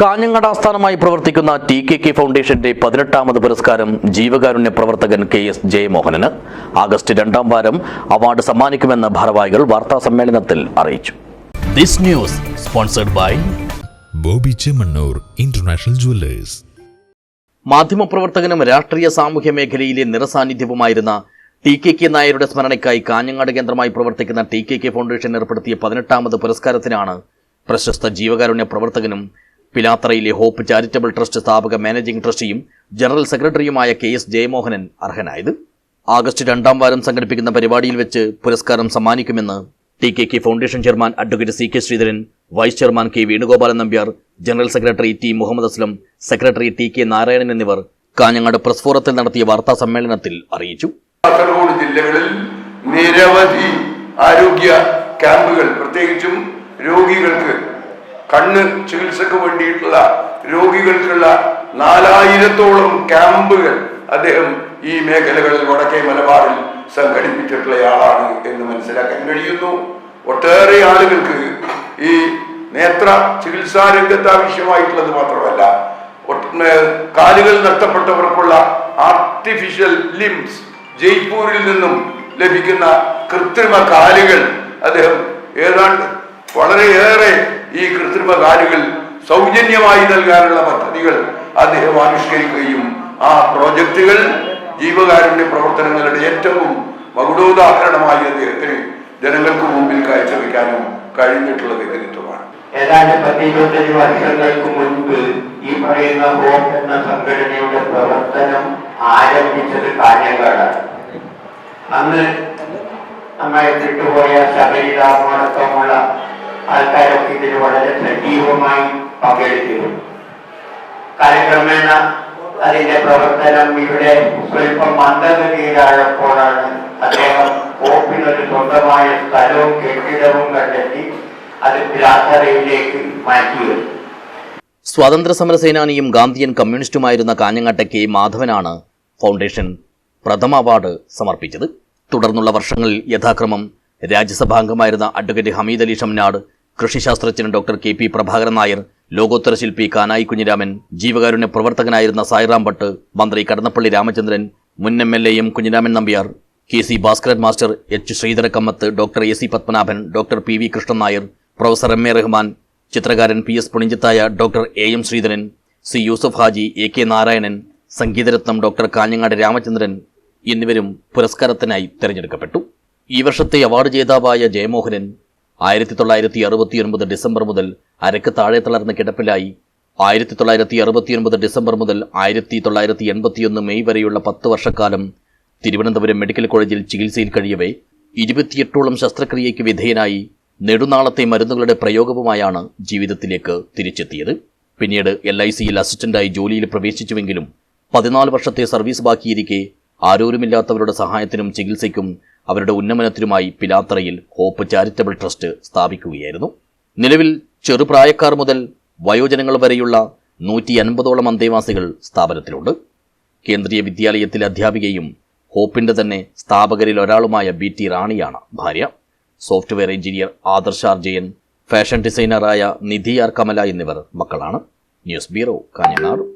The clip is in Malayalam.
കാഞ്ഞങ്ങാട് ആസ്ഥാനമായി പ്രവർത്തിക്കുന്ന ടി കെ കെ ഫൗണ്ടേഷന്റെ പതിനെട്ടാമത് പുരസ്കാരം ജീവകാരുണ്യ പ്രവർത്തകൻ കെ എസ് ജയമോഹനന് ആഗസ്റ്റ് രണ്ടാം വാരം അവാർഡ് സമ്മാനിക്കുമെന്ന് ഭാരവാഹികൾ വാർത്താ സമ്മേളനത്തിൽ അറിയിച്ചു. This news sponsored by Boby Chemmanur International Jewellers. മാധ്യമപ്രവർത്തകനും രാഷ്ട്രീയ സാമൂഹ്യ മേഖലയിലെ നിറസാന്നിധ്യവുമായിരുന്ന ടി കെ കെ നായരുടെ സ്മരണയ്ക്കായി കാഞ്ഞങ്ങാട് കേന്ദ്രമായി പ്രവർത്തിക്കുന്ന ടി കെ കെ ഫൗണ്ടേഷൻ ഏർപ്പെടുത്തിയ പതിനെട്ടാമത് പുരസ്കാരത്തിനാണ് പ്രശസ്ത ജീവകാരുണ്യ പ്രവർത്തകനും പിലാത്തറയിലെ ഹോപ്പ് ചാരിറ്റബിൾ ട്രസ്റ്റ് സ്ഥാപക മാനേജിംഗ് ട്രസ്റ്റിയും ജനറൽ സെക്രട്ടറിയുമായ കെ എസ് ജയമോഹനൻ അർഹനായത്. ആഗസ്റ്റ് രണ്ടാം വാരം സംഘടിപ്പിക്കുന്ന പരിപാടിയിൽ വെച്ച് പുരസ്കാരം സമ്മാനിക്കുമെന്ന് T K K foundation chairman advocate C K Sreedharan vice chairman K Venugopalan Nambiar general secretary T Muhammad Aslam secretary T K Narayanan എന്നിവർ കാഞ്ഞങ്ങാട് പ്രസ് ഫോറത്തിൽ നടത്തിയ വാർത്താ സമ്മേളനത്തിൽ അറിയിച്ചു. കാസർഗോഡ് ജില്ലകളിൽ നിരവധി ആരോഗ്യ ക്യാമ്പുകൾ പ്രത്യേകിച്ചും രോഗികൾക്ക് കണ്ണ് ചികിത്സക്ക് വേണ്ടിയിട്ടുള്ള രോഗികൾക്കുള്ള നാലായിരത്തോളം ക്യാമ്പുകൾ അദ്ദേഹം ഈ മേഖലകളിൽ വടക്കേ മലബാറിൽ സംഘടിപ്പിച്ചിട്ടുള്ള ആളാണ് എന്ന് മനസ്സിലാക്കാൻ കഴിയുന്നു. ഒട്ടേറെ ആളുകൾക്ക് ഈ നേത്ര ചികിത്സാ രംഗത്ത് ആവശ്യമായിട്ടുള്ളത് മാത്രമല്ല കാലുകൾ നഷ്ടപ്പെട്ടവർക്കുള്ള ആർട്ടിഫിഷ്യൽ ലിംസ് ജയ്പൂരിൽ നിന്നും ലഭിക്കുന്ന കൃത്രിമ കാലുകൾ അദ്ദേഹം ഏതാണ്ട് വളരെയേറെ ഈ കൃത്രിമ കാലുകൾ സൗജന്യമായി നൽകാനുള്ള പദ്ധതികൾ അദ്ദേഹം ആവിഷ്കരിക്കുകയും ആ പ്രോജക്റ്റുകൾ ജീവകാരുണ്യ പ്രവർത്തനങ്ങളുടെ ഏറ്റവും മകുടോദാഹരണമായി അദ്ദേഹത്തിന് ജനങ്ങൾക്ക് മുമ്പിൽ കാഴ്ചവെക്കാനും കഴിഞ്ഞിട്ടുള്ള വ്യക്തിത്വമാണ്. ഏതാണ്ട് പത്തിരുപത്തഞ്ച് വർഷങ്ങൾക്ക് മുൻപ് ഈ പറയുന്ന ഹോം എന്ന സംഘടനയുടെ പ്രവർത്തനം ആരംഭിച്ചത് കാഞ്ഞങ്ങാടാണ്. അന്ന് നമ്മൾ വിട്ടുപോയ ശബരിരാമടക്കമുള്ള ആൾക്കാരൊക്കെ ഇതിന് വളരെ സജീവമായി പങ്കെടുത്തിരുന്നു. കാലക്രമേണ അതിന്റെ പ്രവർത്തനം ഇവിടെ സ്വല്പം മന്ദഗതിയിലായപ്പോഴാണ് അദ്ദേഹം കോപ്പിനൊരു സ്വന്തമായ സ്ഥലവും കെട്ടിടവും കണ്ടെത്തി അത് പ്രാർത്ഥനയിലേക്ക് മാറ്റിയത്. സ്വാതന്ത്ര്യ സമര സേനാനിയും ഗാന്ധിയൻ കമ്മ്യൂണിസ്റ്റുമായിരുന്ന കാഞ്ഞങ്ങാട്ടെ കെ മാധവനാണ് ഫൗണ്ടേഷൻ പ്രഥമ അവാർഡ് സമർപ്പിച്ചത്. തുടർന്നുള്ള വർഷങ്ങളിൽ യഥാക്രമം രാജ്യസഭാംഗമായിരുന്ന advocate Hameed Ali Shamnad കൃഷിശാസ്ത്രജ്ഞൻ doctor K P Prabhakaran Nair ലോകോത്തര ശില്പി കാനായി കുഞ്ഞിരാമൻ ജീവകാരുണ്യ പ്രവർത്തകനായിരുന്ന സായിറാം ഭട്ട് മന്ത്രി കടന്നപ്പള്ളി രാമചന്ദ്രൻ മുൻ എം എൽ എയും Kunhiraman Nambiar K C Bhaskaran master H Sreedharakammath doctor A C Padmanabhan doctor P V Krishnan Nair professor M A Rahman ചിത്രകാരൻ P S Puninchathaya doctor A M Sreedharan C Yusuf Haji A K Narayanan സംഗീതരത്നം doctor Kanhangad Ramachandran എന്നിവരും പുരസ്കാരത്തിനായി തിരഞ്ഞെടുക്കപ്പെട്ടു. ഈ വർഷത്തെ അവാർഡ് ജേതാവായ ജയമോഹനൻ ആയിരത്തി തൊള്ളായിരത്തി അറുപത്തിയൊൻപത് ഡിസംബർ മുതൽ അരക്ക് താഴെ തളർന്ന കിടപ്പിലായി. ആയിരത്തി തൊള്ളായിരത്തി അറുപത്തിയൊൻപത് ഡിസംബർ മുതൽ ആയിരത്തി തൊള്ളായിരത്തി എൺപത്തിയൊന്ന് മെയ് വരെയുള്ള പത്ത് വർഷക്കാലം തിരുവനന്തപുരം മെഡിക്കൽ കോളേജിൽ ചികിത്സയിൽ കഴിയവേ ഇരുപത്തിയെട്ടോളം ശസ്ത്രക്രിയയ്ക്ക് വിധേയനായി നെടുനാളത്തെ മരുന്നുകളുടെ പ്രയോഗവുമായാണ് ജീവിതത്തിലേക്ക് തിരിച്ചെത്തിയത്. പിന്നീട് എൽ ഐ സിയിൽ അസിസ്റ്റന്റായി ജോലിയിൽ പ്രവേശിച്ചുവെങ്കിലും പതിനാല് വർഷത്തെ സർവീസ് ബാക്കിയിരിക്കെ ആരോരുമില്ലാത്തവരുടെ സഹായത്തിനും ചികിത്സയ്ക്കും അവരുടെ ഉന്നമനത്തിനുമായി പിലാത്രയിൽ ഹോപ്പ് ചാരിറ്റബിൾ ട്രസ്റ്റ് സ്ഥാപിക്കുകയായിരുന്നു. നിലവിൽ ചെറുപ്രായക്കാർ മുതൽ വയോജനങ്ങൾ വരെയുള്ള നൂറ്റി അൻപതോളം അന്തേവാസികൾ സ്ഥാപനത്തിലുണ്ട്. കേന്ദ്രീയ വിദ്യാലയത്തിലെ അധ്യാപികയും ഹോപ്പിന്റെ തന്നെ സ്ഥാപകരിൽ ഒരാളുമായ ബി ടി റാണിയാണ് ഭാര്യ. Software engineer Adarsh R Jayan fashion ഡിസൈനറായ Nidhi R Kamala എന്നിവർ മക്കളാണ്. News bureau Kanhangad.